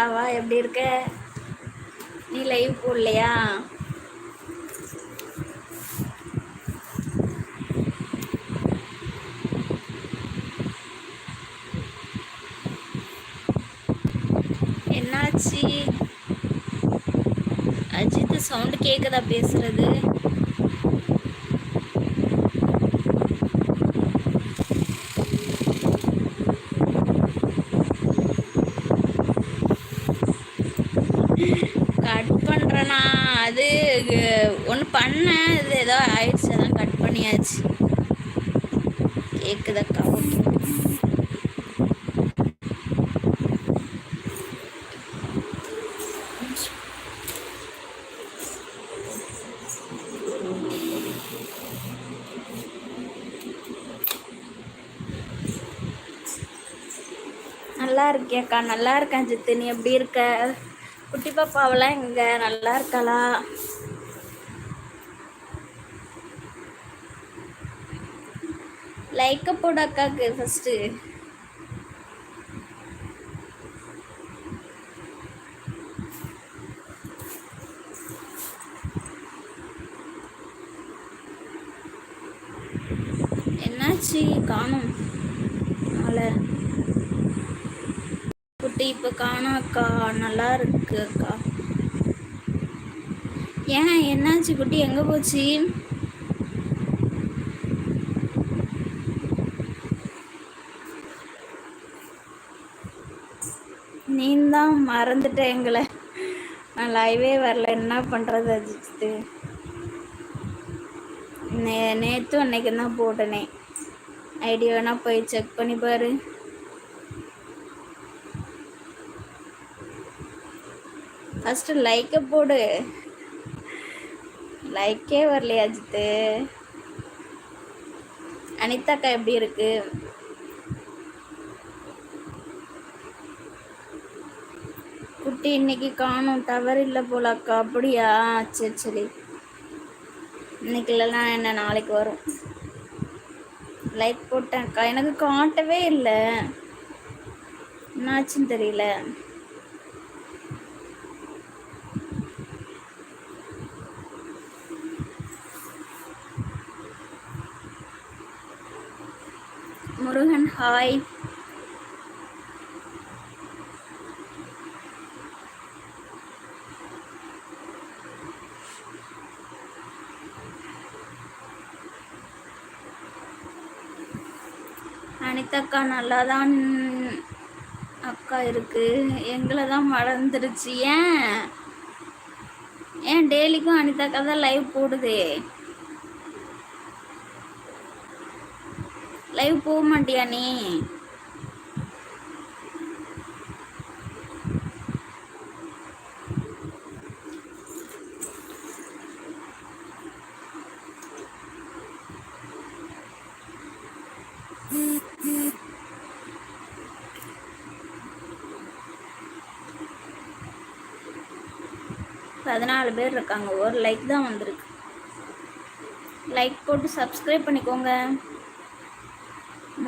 வா வா எப்படி இருக்க? நீ லைவ் போடலையா? என்னாச்சு? அஜித் சவுண்ட் கேக்குதா பேசுறது கட் பண்றேனா அது ஒன்று பண்ணேன் இது ஏதோ ஆயிடுச்சு அதான் கட் பண்ணியாச்சு. கேட்குதக்கா ஓகே நல்லா இருக்கியாக்கா? நல்லா இருக்கேன் ஜித்து நீ எப்படி இருக்க? குட்டி பாப்பாவெல்லாம் இங்கே நல்லா இருக்காளா? லைக்க போடு அக்காக்கு ஃபஸ்ட்டு என்னாச்சு? காணும். நாளை குட்டி இப்போ காணாக்கா நல்லா இருக்கு அக்கா. ஏன் என்னாச்சு குட்டி? எங்கே போச்சு? நீ தான் மறந்துட்ட எங்களை. நான் லைவே வரல. என்ன பண்ணுறது அஜித்து? நே நேற்றும் அன்னைக்கு தான் போட்டனே. ஐடி வேணா போய் செக் பண்ணி பாரு. ஃபஸ்ட்டு லைக்கை போடு. லைக்கே வரலையா அஜித்து. அனிதாக்கா எப்படி இருக்கு? குட்டி இன்னைக்கு காணும். தவறு இல்லை போல அக்கா. அப்படியா? சரி சரி. இன்னைக்கு இல்லைன்னா என்ன? நாளைக்கு வரும். லைக் போட்டேன் அக்கா. எனக்கு காட்டவே இல்லை. என்னாச்சுன்னு தெரியல. முருகன் ஹாய் அனிதாக்கா நல்லா தான் அக்கா இருக்கு. எங்களை தான் மறந்துடுச்சு ஏன்? ஏன் டெய்லிக்கும் அனிதாக்கா தான் லைவ் போடுதே? லைவ் போக மாட்டியா நீ? பதினாலு பேர் இருக்காங்க. ஒரு லைக் தான் வந்திருக்கு. லைக் போட்டு சப்ஸ்கிரைப் பண்ணிக்கோங்க.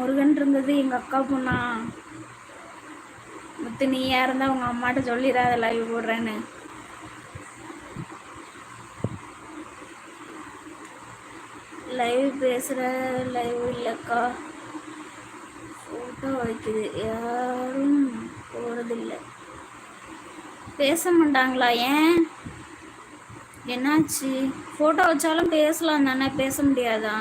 முருகன் இருந்தது எங்கள் அக்கா பொண்ணா. முத்து நீ இருந்தா உங்கள் அம்மாட்ட சொல்லிடாத லைவ் போடுறேன்னு லைவ் பேசுகிற லைவ் இல்லைக்கா. ஃபோட்டோ வைக்குது. யாரும் போகிறதில்ல பேச மாட்டாங்களா ஏன்? என்னாச்சு? ஃபோட்டோ வச்சாலும் பேசலாம் தானே பேச முடியாதா?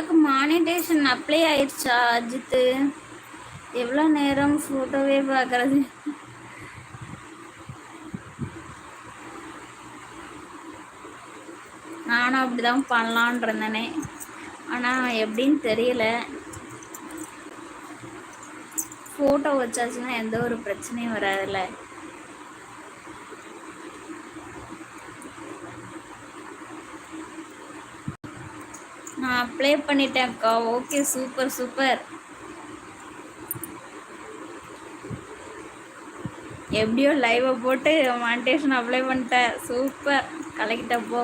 உனக்கு மானிட்டேஷன் அப்ளை ஆயிடுச்சா அஜித்து? எவ்வளோ நேரம் ஃபோட்டோவே பாக்குறது? நானும் அப்படிதான் பண்ணலான் இருந்தேனே. ஆனால் எப்படின்னு தெரியல. ஃபோட்டோ வச்சாச்சுன்னா எந்த ஒரு பிரச்சனையும் வராதுல்ல. நான் அப்ளை பண்ணிட்டேன்க்கா. ஓகே சூப்பர் சூப்பர் எப்படியோ லைவை போட்டு மானிட்டேஷன் அப்ளை பண்ணிட்டேன். சூப்பர் கலக்கிட்டப்போ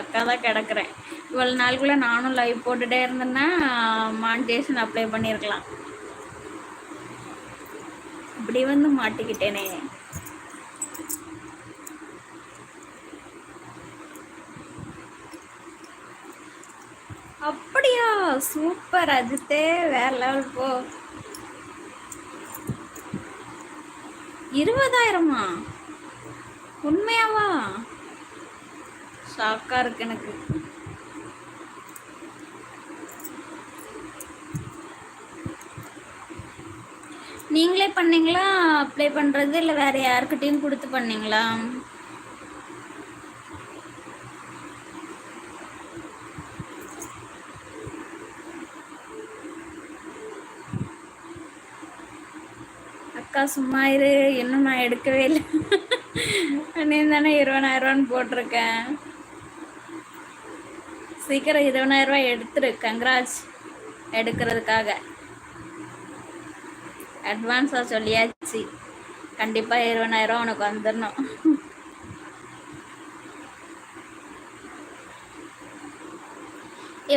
அக்கா தான் கிடக்குறேன். இவ்வளோ நாளுக்குள்ளே நானும் லைவ் போட்டுகிட்டே இருந்தேன்னா மானிட்டேஷன் அப்ளை பண்ணியிருக்கலாம் இப்படி வந்து மாட்டிக்கிட்டேனே. அப்படியா சூப்பர். அஜித்தே வேற லெவல் போ. இருபதாயிரமா? உண்மையாவா? ஷாக்கா இருக்கு எனக்கு. நீங்களே பண்ணீங்களா? அப்ளை பண்ணுறது இல்லை வேறு யாருக்கிட்டேயும் கொடுத்து பண்ணீங்களா? அக்கா சும்மா இரு இன்னும் நான் எடுக்கவே இல்லை. நீ தானே இருபதாயிரரூவான்னு போட்டிருக்கேன். சீக்கிரம் இருபதாயிரரூவா எடுத்துரு கங்க்ராஜ். எடுக்கிறதுக்காக. அட்வான்ஸாக சொல்லியாச்சு. கண்டிப்பாக இருபதாயிரம் உனக்கு வந்துடணும்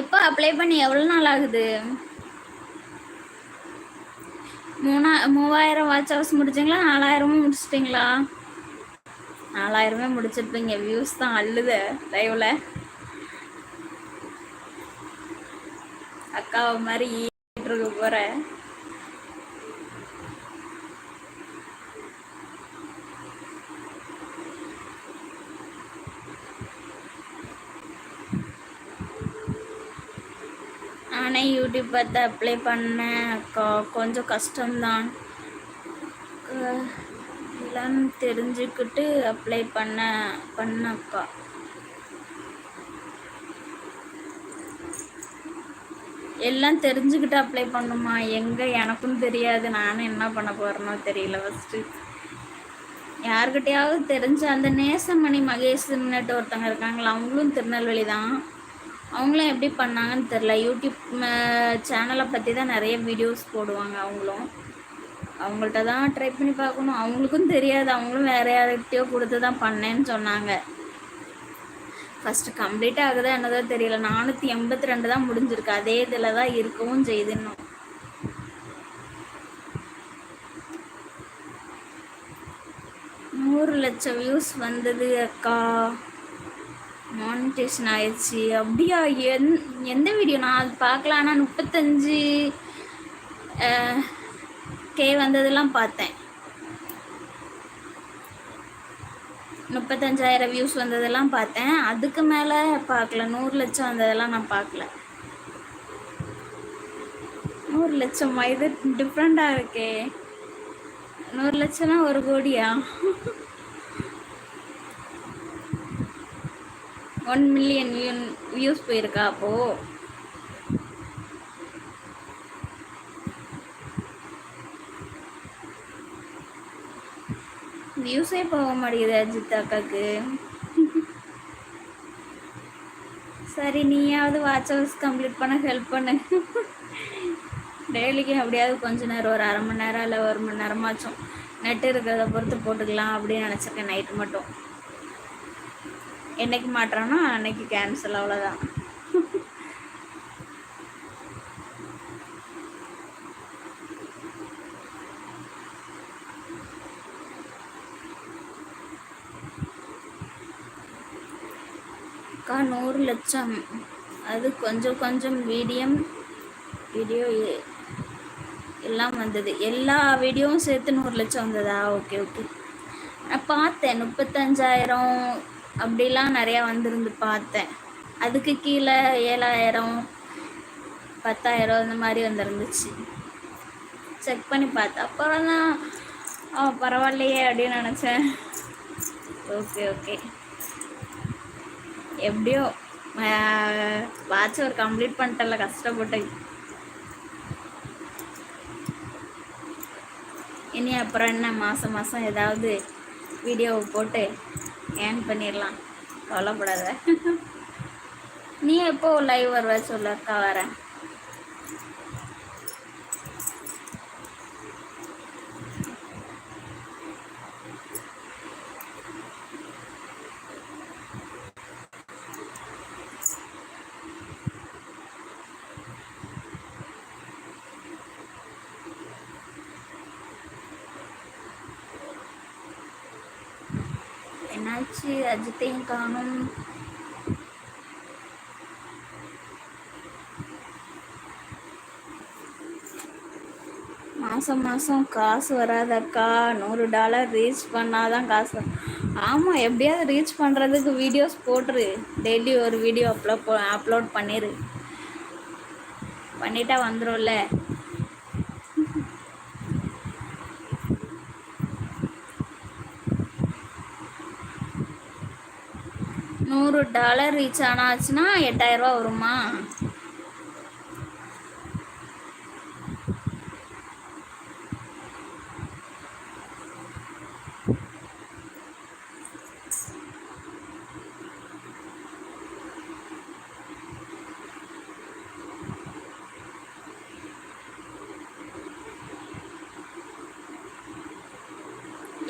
எப்போ அப்ளை பண்ணி எவ்வளோ நாள் ஆகுது? மூணா மூவாயிரம் வாட்ச் ஹவர்ஸ் முடிச்சிங்களா? நாலாயிரமும் முடிச்சிட்டிங்களா? நாலாயிரமே முடிச்சிருப்பீங்க. வியூஸ் தான் அள்ளுத லைவ்ல அக்காவை மாதிரி ஈட்டு போகிறேன் உடனே யூடியூப் பார்த்து அப்ளை பண்ணேன். கொஞ்சம் கஷ்டம்தான். எல்லாம் தெரிஞ்சுக்கிட்டு அப்ளை பண்ண பண்ணக்கா எல்லாம் தெரிஞ்சுக்கிட்டு அப்ளை பண்ணுமா? எங்கே? எனக்கும் தெரியாது. நானும் என்ன பண்ண போகிறேனோ தெரியல ஃபஸ்ட்டு யாருக்கிட்டையாவது தெரிஞ்ச அந்த நேசமணி மகேஷ்ன்னுட்டு ஒருத்தங்க இருக்காங்களா அவங்களும் திருநெல்வேலி தான் அவங்களும் எப்படி பண்ணாங்கன்னு தெரில யூடியூப் சேனலை பற்றி தான் நிறைய வீடியோஸ் போடுவாங்க அவங்களும். அவங்கள்ட்ட தான் ட்ரை பண்ணி பார்க்கணும். அவங்களுக்கும் தெரியாது. அவங்களும் வேறு யார்கிட்டயோ கொடுத்து தான் பண்ணேன்னு சொன்னாங்க. ஃபஸ்ட்டு கம்ப்ளீட் ஆகுதா என்னதோ தெரியல. நானூற்றி எண்பத்தி ரெண்டு தான் முடிஞ்சிருக்கு. அதே இதில் தான் இருக்கவும் செய்யுது இன்னும். நூறு லட்சம் வியூஸ் வந்தது அக்கா. மானிட்டேஷன் ஆயிடுச்சு. அப்படியா? எந் எந்த வீடியோ நான் அது பார்க்கல ஆனால் முப்பத்தஞ்சு கே வந்ததெல்லாம் பார்த்தேன். முப்பத்தஞ்சாயிரம் வியூஸ் வந்ததெல்லாம் பார்த்தேன். அதுக்கு மேலே பார்க்கல. நூறு லட்சம் வந்ததெல்லாம் நான் பார்க்கல. நூறு லட்சமா இது டிஃப்ரெண்ட்டாக இருக்கே. நூறு லட்சம்னா ஒரு கோடியா? ஒன் மில்லியன் வியூஸ் போயிருக்கா அப்போது வியூஸே போக மாட்டேங்குது அஜித் அக்காக்கு. சரி நீயாவது வாட்ச் ஹவர்ஸ் கம்ப்ளீட் பண்ண ஹெல்ப் பண்ணு. டெய்லிக்கு எப்படியாவது கொஞ்ச நேரம் ஒரு அரை மணி நேரம் இல்லை ஒரு மணி நேரமாச்சும் நெட்டு இருக்கிறத பொறுத்து போட்டுக்கலாம் அப்படின்னு நினச்சிருக்கேன் நைட்டு மட்டும். என்னைக்கு மாட்டுறானோ அன்னைக்கு கேன்சல் அவ்வளோதான் அக்கா நூறு லட்சம். அது கொஞ்சம் கொஞ்சம் வீடியம் வீடியோ எல்லாம் வந்தது. எல்லா வீடியோவும் சேர்த்து நூறு லட்சம் வந்ததா? Okay okay. நான் பார்த்தேன் முப்பத்தஞ்சாயிரம். அப்படிலாம் நிறையா வந்திருந்து பார்த்தேன். அதுக்கு கீழே ஏழாயிரம் பத்தாயிரம் இந்த மாதிரி வந்துருந்துச்சு. செக் பண்ணி பார்த்தேன். அப்புறம் தான் ஆ பரவாயில்லையே அப்படின்னு நினச்சேன். ஓகே ஓகே எப்படியோ வாட்ச் ஒரு கம்ப்ளீட் பண்ணிட்டல கஷ்டப்பட்டு. இனி அப்புறம் என்ன மாதம் மாதம் ஏதாவது வீடியோவை போட்டு ஏர்ன் பண்ணிடலாம்? கவலைப்படாத. நீ எப்போ லைவ் வருவ சொல்லக்கா வரேன் என்னாச்சு அஜித்தையும் காணும். மாதம் மாதம் காசு வராதக்கா. நூறு டாலர் ரீச் பண்ணாதான் காசு ஆமாம் எப்படியாவது ரீச் பண்ணுறதுக்கு வீடியோஸ் போட்டுரு. டெய்லி ஒரு வீடியோ அப்லோட் அப்லோட் பண்ணிடு பண்ணிட்டா வந்துடும்ல நூறு டாலர் ரீச் ஆனாச்சுன்னா எட்டாயிரரூபா வருமா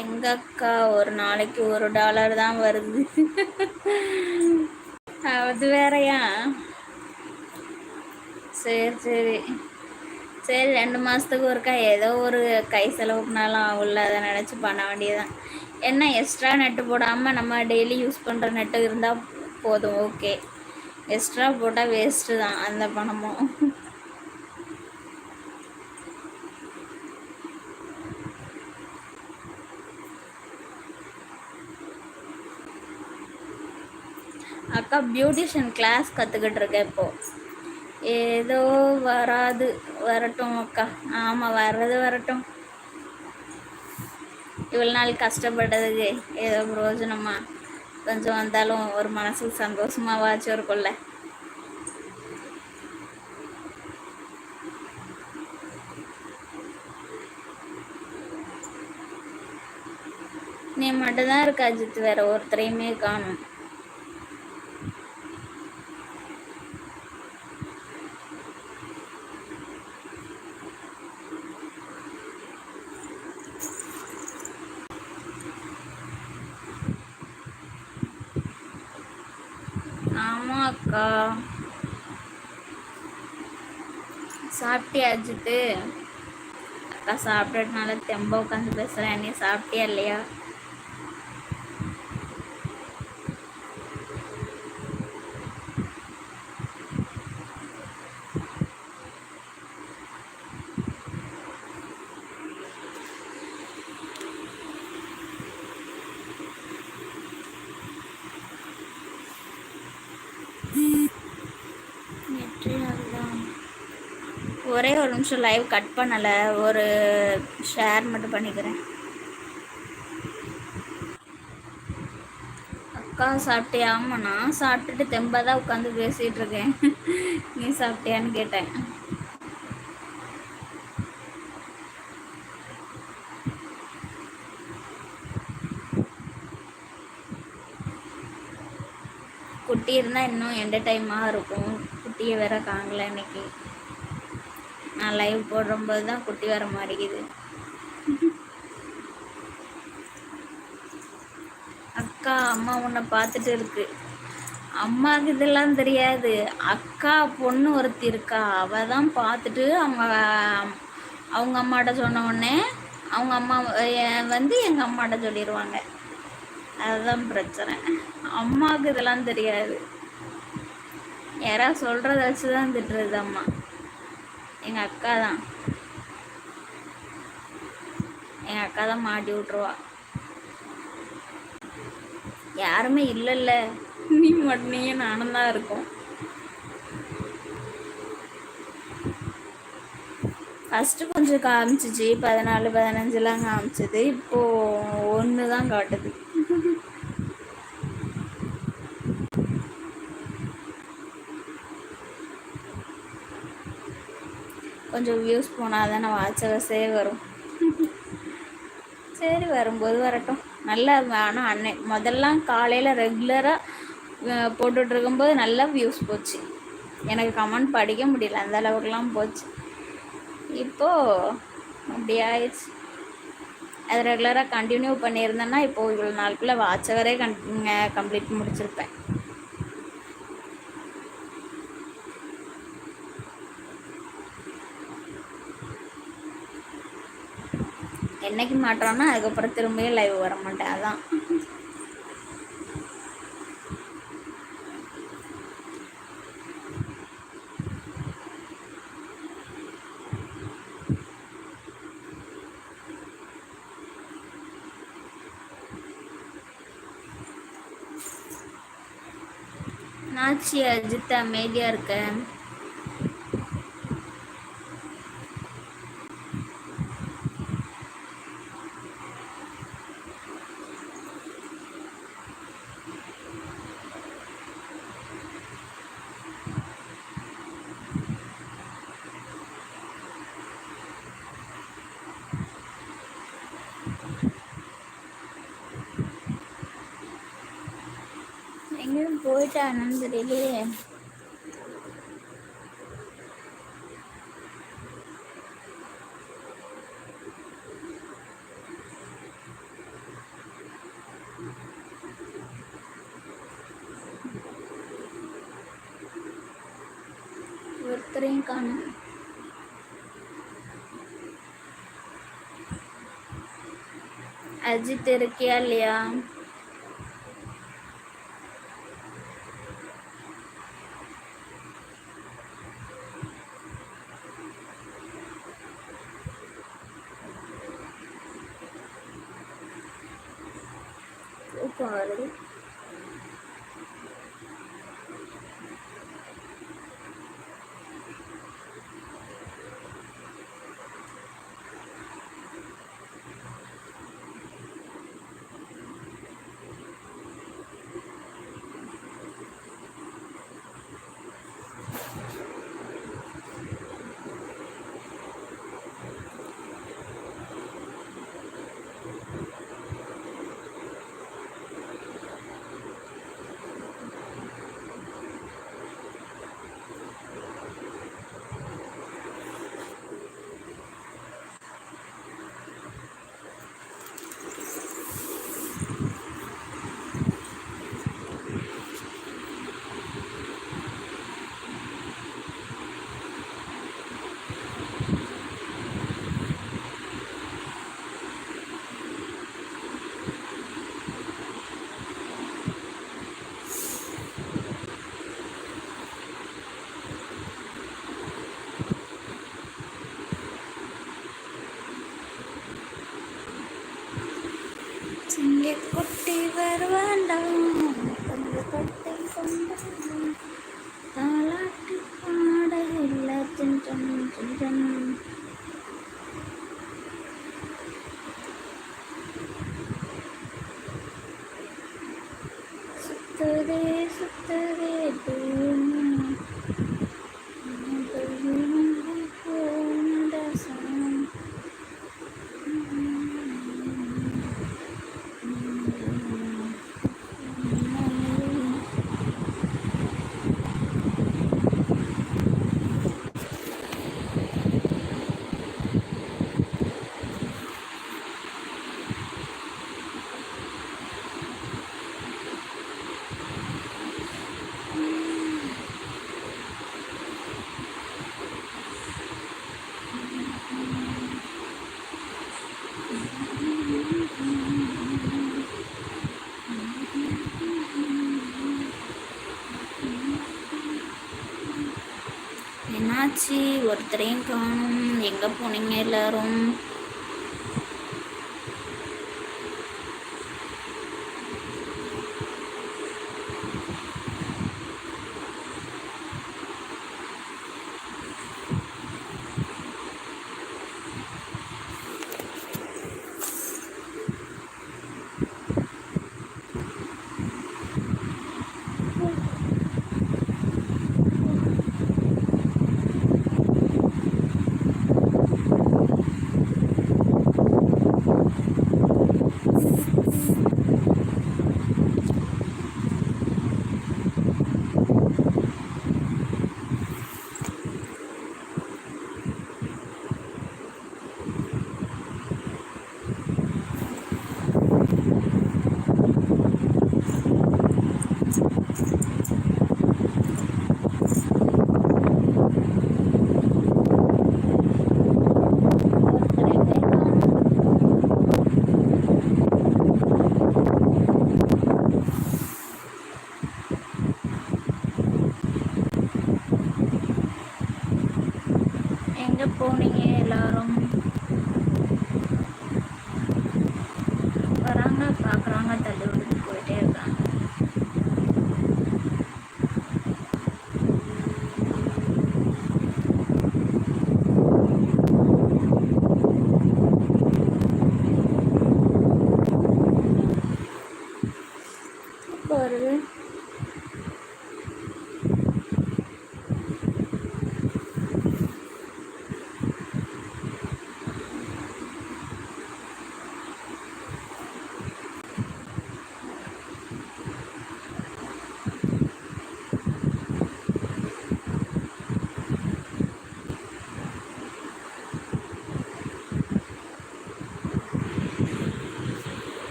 எங்கக்கா ஒரு நாளைக்கு ஒரு டாலர் தான் வருது. அது வேறயா? சரி சரி. சரி ரெண்டு மாதத்துக்கு ஒருக்கா ஏதோ ஒரு கை செலவுக்குனாலும் ஆகும்ல அதை நினச்சி பண்ண வேண்டியதுதான். என்ன எக்ஸ்ட்ரா நெட்டு போடாமல் நம்ம டெய்லி யூஸ் பண்ணுற நெட்டு இருந்தால் போதும் ஓகே எக்ஸ்ட்ரா போட்டால் வேஸ்ட்டு தான் அந்த பணமும். அக்கா பியூட்டிஷியன் கிளாஸ் கற்றுக்கிட்டு இருக்கேன் இப்போது ஏதோ வராது வரட்டும் அக்கா. ஆமாம் வர்றது வரட்டும். இவ்வளோ நாள் கஷ்டப்பட்டதுக்கு ஏதோ பிரயோஜனமா? கொஞ்சம் வந்தாலும் ஒரு மனசுக்கு சந்தோஷமாகவாச்சும் இருக்கும்ல நீ மட்டும்தான் இருக்கா அஜித்? வேற ஒருத்தரையுமே காணும் ஆமாம் அக்கா சாப்பிட்டியா அஜித்து? அக்கா சாப்பிட்டதுனால தெம்ப உட்காந்து பேசுகிறேன் நீ சாப்பிட்டியா இல்லையா ஒரே ஒரு நிமிஷம் லைவ் கட் பண்ணலை. ஒரு ஷேர் மட்டும் பண்ணிக்கிறேன். அக்கா சாப்பிட்டியா? ஆமாம் நான் சாப்பிட்டுட்டு தெம்பாக தான் உட்காந்து பேசிகிட்டு இருக்கேன். நீ சாப்பிட்டியான்னு கேட்டேன். குட்டி இருந்தால் இன்னும் என்டர்டைமாக இருக்கும். குட்டியை வேற காங்கல இன்னைக்கு. நான் லைவ் போடும்போது தான் குட்டி வர மாட்டேங்குது. அக்கா அம்மா உன்னை பார்த்துட்டு இருக்கு. அம்மாவுக்கு இதெல்லாம் தெரியாது. அக்கா பொண்ணு ஒருத்தி இருக்கா. அவ தான் பார்த்துட்டு அவங்க அவங்க அம்மாட்ட சொன்ன உடனே அவங்க அம்மா வந்து எங்கள் அம்மாட்ட சொல்லிடுவாங்க அதுதான் பிரச்சனை. அம்மாவுக்கு இதெல்லாம் தெரியாது. யாராவது சொல்கிறத வச்சு தான் திட்டுறது அம்மா. எங்கள் அக்கா தான். எங்கள் அக்கா தான் மாட்டி விட்ருவா யாருமே இல்லைல்ல. நீ மட்டும் நீயும் நானும் தான் இருக்கும். ஃபஸ்ட்டு கொஞ்சம் காமிச்சிச்சு பதினாலு பதினஞ்செலாம் காமிச்சது. இப்போது ஒன்று தான் காட்டுது. கொஞ்சம் வியூஸ் போனால் தானே வாட்சவர்ஸே வரும். சரி வரும்போது வரட்டும். நல்லா ஆனால் அன்னை முதல்லாம் காலையில் ரெகுலராக போட்டுட்ருக்கும்போது நல்லா வியூஸ் போச்சு. எனக்கு கமெண்ட் படிக்க முடியல. அந்த அளவுக்குலாம் போச்சு. இப்போது அப்படி ஆயிடுச்சு. அது ரெகுலராக கண்டினியூ பண்ணியிருந்தேன்னா இப்போது இவ்வளோ நாளுக்குள்ளே வாட்சவரே கன் கம்ப்ளீட் முடிச்சிருப்பேன். என்னைக்கு மாட்டோம்னா அதுக்கப்புறம் திரும்பியும் லைவ் வர மாட்டேன் அதான். நாச்சி அஜித்தா அமைதியாக இருக்கேன் எங்கேயும் போயிட்டானு தெரியலையே ஒருத்தரையும் காணும் அஜித் இருக்கியா கொட்டை என்னாச்சு ஒருத்தரையும் காணும். எங்கே போனீங்க எல்லாரும்?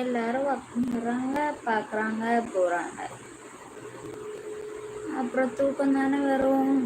எல்லாரும் ஒர்க் பண்ணுறாங்க பார்க்குறாங்க போகிறாங்க அப்புறம் தூக்கம் தானே வரும்.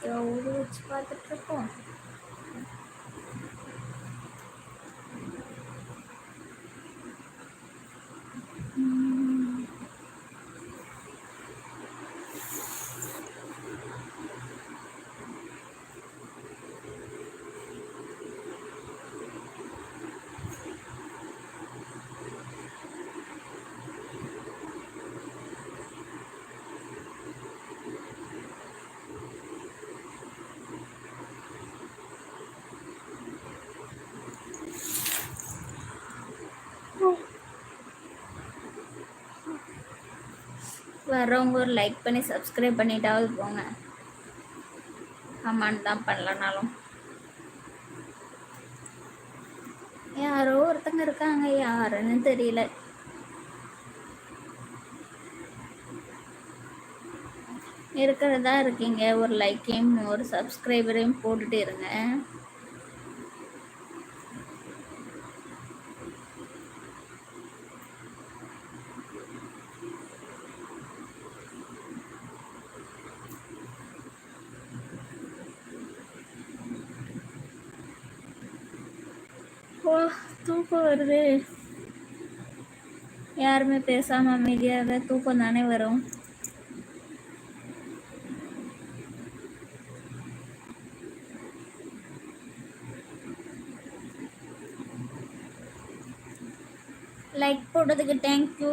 சும்மா இங்கே வச்சு பார்த்துட்ருக்கோம் வர்றவங்க ஒரு லைக் பண்ணி சப்ஸ்கிரைப் பண்ணிட்டாவது போங்க. கமெண்ட் தான் பண்ணலனாலும். யாரோ ஒருத்தங்க இருக்காங்க யாருன்னு தெரியல. இருக்கிறதா இருக்கீங்க ஒரு லைக்கையும் ஒரு சப்ஸ்கிரைபரையும் போட்டுட்டு இருங்க. தூக்கம் வருது. யாருமே பேசாம அமைதியாக தூக்கம் தானே வரும். லைக் போட்டதுக்கு தேங்க்யூ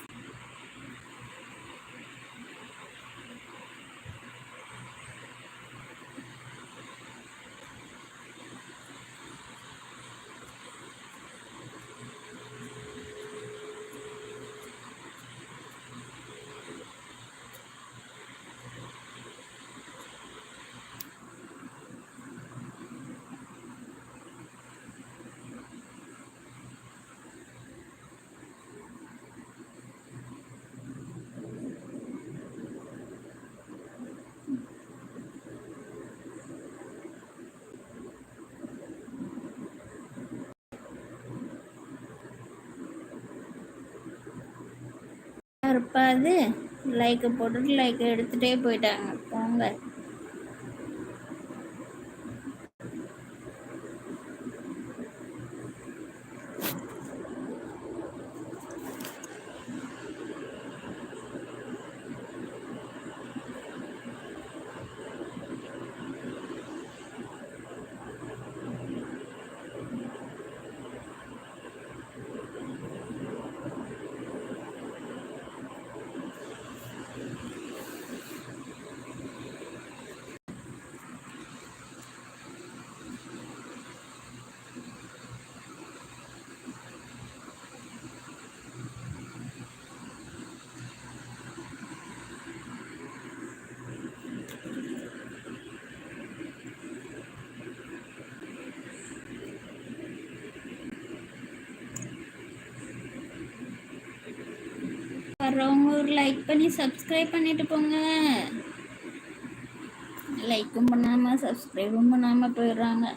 இருப்பாது. லைக்கை போட்டுட்டு லைக்கை எடுத்துகிட்டே போயிட்டாங்க போங்க வர்றவங்க ஒரு லைக் பண்ணி சப்ஸ்கிரைப் பண்ணிட்டு போங்க. லைக்கும் பண்ணாமல் சப்ஸ்கிரைபும் பண்ணாமல் போயிடுறாங்க.